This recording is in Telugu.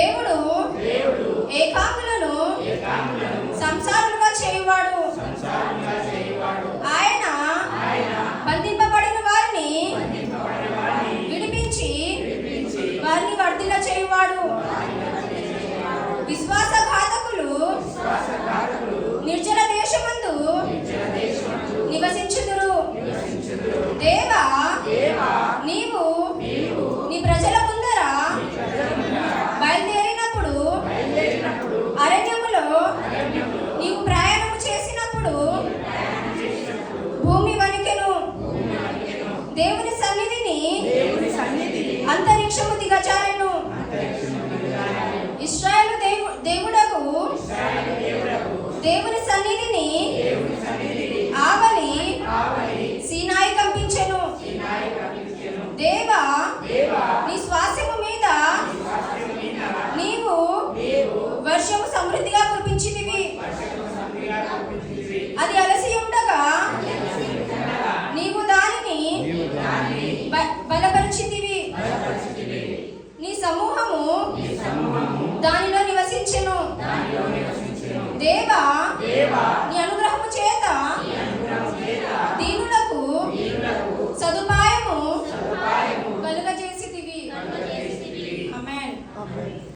దేవుడు ఏకాకులను సంసారులుగా చేయవాడు. ఆయన బంధింపబడిన వారిని విడిపించి వారిని వర్తిల చేయవాడు విశ్వాస దేవుని సన్నిధిని అంతరిక్షము దిగజారను. ఇస్రాయలు దేవుడకు దేవుని సన్నిధిని ఆవలి సీనాయి కంపించెను. దేవా నీ శ్వాసి